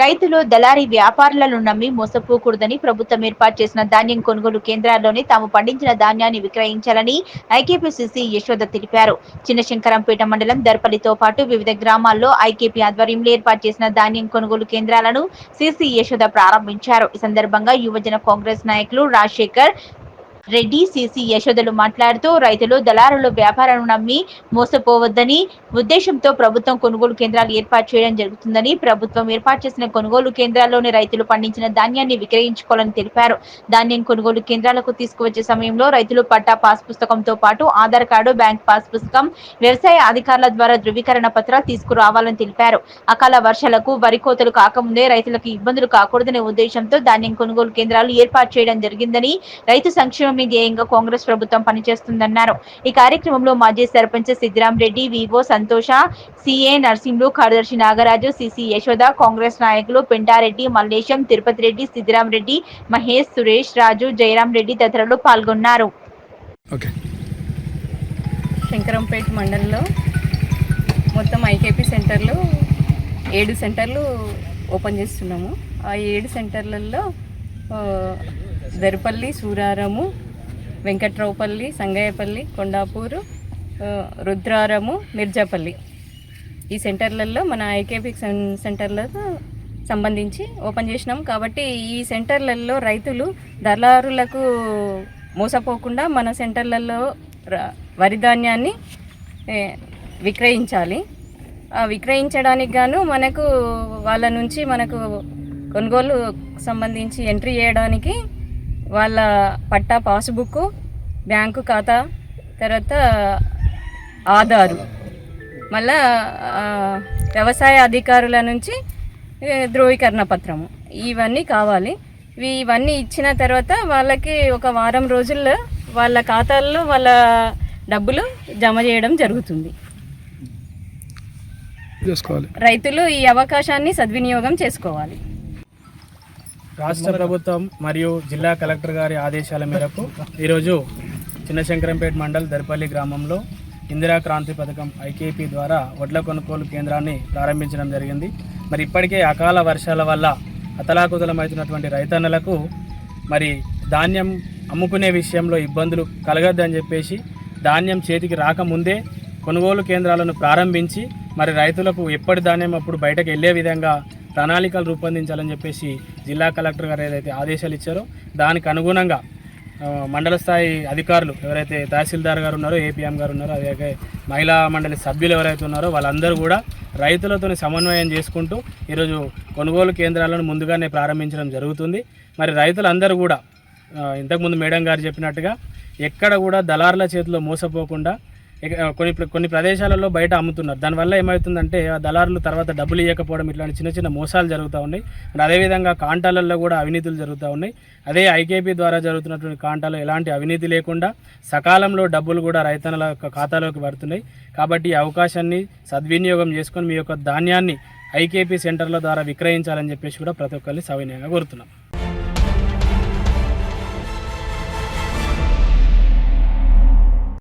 రైతులు దళారీ వ్యాపారులను నమ్మి మోసపోకూడదని ప్రభుత్వం ఏర్పాటు చేసిన ధాన్యం కొనుగోలు కేంద్రాల్లోనే తాము పండించిన ధాన్యాన్ని విక్రయించాలని ఐకేపీసీసీ యశోద తెలిపారు. చిన్నశంకరంపేట మండలం దర్పల్లితో పాటు వివిధ గ్రామాల్లో ఐకేపీ ఆధ్వర్యంలో ఏర్పాటు చేసిన ధాన్యం కొనుగోలు కేంద్రాలను సీసీ యశోద ప్రారంభించారు. ఈ సందర్భంగా యువజన కాంగ్రెస్ నాయకులు రాజశేఖర్ రెడ్డి సిసి యశోదలు మాట్లాడుతూ రైతులు దళారుల వ్యాపారాలను నమ్మి మోసపోవద్దని ఉద్దేశంతో ప్రభుత్వం కొనుగోలు కేంద్రాలు ఏర్పాటు చేయడం జరుగుతుందని ప్రభుత్వం ఏర్పాటు చేసిన కొనుగోలు కేంద్రాల్లోని రైతులు పండించిన ధాన్యాన్ని విక్రయించుకోవాలని తెలిపారు. ధాన్యం కొనుగోలు కేంద్రాలకు తీసుకువచ్చే సమయంలో రైతులు పట్టా పాస్ పుస్తకంతో పాటు ఆధార్ కార్డు బ్యాంక్ పాస్ పుస్తకం వ్యవసాయ అధికారుల ద్వారా ధృవీకరణ పత్రాలు తీసుకురావాలని తెలిపారు. అకాల వర్షాలకు వరి కోతలు కాకముందే రైతులకు ఇబ్బందులు కాకూడదనే ఉద్దేశంతో ధాన్యం కొనుగోలు కేంద్రాలు ఏర్పాటు చేయడం జరిగిందని రైతు ధ్యేయంగా కాంగ్రెస్ ప్రభుత్వం పనిచేస్తుందన్నారు. ఈ కార్యక్రమంలో మాజీ సర్పంచ్ సిద్దిరాం రెడ్డి వివో సంతోష సిఏ నర్సింహులు కార్యదర్శి నాగరాజు సిసి యశోద కాంగ్రెస్ నాయకులు పెంటారెడ్డి మల్లేశం తిరుపతి రెడ్డి సిద్దిరాం రెడ్డి మహేష్ సురేష్ రాజు జయరాం రెడ్డి తదితరులు పాల్గొన్నారు. ఓకే. శంకరంపేట మండలంలో మొత్తం ఐకేపీ సెంటర్లు ఏడు సెంటర్లు ఓపెన్ చేస్తున్నాము. ఆ ఏడు సెంటర్లలో దరిపల్లి సూరారము వెంకట్రావుపల్లి సంగయ్యపల్లి కొండాపూరు రుద్రారము మిర్జాపల్లి. ఈ సెంటర్లలో మన ఐకేపీ సెంటర్లకు సంబంధించి ఓపెన్ చేసినాం. కాబట్టి ఈ సెంటర్లలో రైతులు దళారులకు మోసపోకుండా మన సెంటర్లలో వరి ధాన్యాన్ని విక్రయించాలి. విక్రయించడానికి గాను మనకు వాళ్ళ నుంచి మనకు కొనుగోలు సంబంధించి ఎంట్రీ చేయడానికి వాళ్ళ పట్టా పాస్బుక్ బ్యాంకు ఖాతా తర్వాత ఆధారు. మళ్ళా వ్యవసాయ అధికారుల నుంచి ధృవీకరణ పత్రము. ఇవన్నీ కావాలి. ఇవి ఇవన్నీ ఇచ్చిన తర్వాత వాళ్ళకి ఒక వారం రోజుల్లో వాళ్ళ ఖాతాల్లో వాళ్ళ డబ్బులు జమ చేయడం జరుగుతుంది. రైతులు ఈ అవకాశాన్ని సద్వినియోగం చేసుకోవాలి. రాష్ట్ర ప్రభుత్వం మరియు జిల్లా కలెక్టర్ గారి ఆదేశాల మేరకు ఈరోజు చిన్నశంకరంపేట మండల్ దర్పల్లి గ్రామంలో ఇందిరా క్రాంతి పథకం ఐకేపీ ద్వారా వడ్ల కొనుగోలు కేంద్రాన్ని ప్రారంభించడం జరిగింది. మరి ఇప్పటికే అకాల వర్షాల వల్ల అతలాకుతలమవుతున్నటువంటి రైతన్నలకు మరి ధాన్యం అమ్ముకునే విషయంలో ఇబ్బందులు కలగద్దని చెప్పేసి ధాన్యం చేతికి రాకముందే కొనుగోలు కేంద్రాలను ప్రారంభించి మరి రైతులకు ఎప్పటి ధాన్యం అప్పుడు బయటకు వెళ్ళే విధంగా ప్రణాళికలు రూపొందించాలని చెప్పేసి జిల్లా కలెక్టర్ గారు ఏదైతే ఆదేశాలు ఇచ్చారో దానికి అనుగుణంగా మండల స్థాయి అధికారులు ఎవరైతే తహసీల్దార్ గారు ఉన్నారో ఏపీఎం గారు ఉన్నారో అలాగే మహిళా మండలి సభ్యులు ఎవరైతే ఉన్నారో వాళ్ళందరూ కూడా రైతులతో సమన్వయం చేసుకుంటూ ఈరోజు కొనుగోలు కేంద్రాలను ముందుగానే ప్రారంభించడం జరుగుతుంది. మరి రైతులందరూ కూడా ఇంతకుముందు మేడం గారు చెప్పినట్టుగా ఎక్కడ కూడా దళారుల చేతిలో మోసపోకుండా కొన్ని కొన్ని ప్రదేశాలలో బయట అమ్ముతున్నారు. దానివల్ల ఏమవుతుందంటే ఆ దళారులు తర్వాత డబ్బులు ఇవ్వకపోవడం ఇట్లాంటి చిన్న చిన్న మోసాలు జరుగుతూ ఉన్నాయి. మరి అదేవిధంగా కాంటాలలో కూడా అవినీతులు జరుగుతూ ఉన్నాయి. అదే ఐకేపీ ద్వారా జరుగుతున్నటువంటి కాంటాలో ఎలాంటి అవినీతి లేకుండా సకాలంలో డబ్బులు కూడా రైతన్నల ఖాతాలోకి పడుతున్నాయి. కాబట్టి ఈ అవకాశాన్ని సద్వినియోగం చేసుకొని మీ యొక్క ధాన్యాన్ని ఐకేపీ సెంటర్ల ద్వారా విక్రయించాలని చెప్పేసి కూడా ప్రతి ఒక్కరిని సవినయంగా కోరుతున్నాం.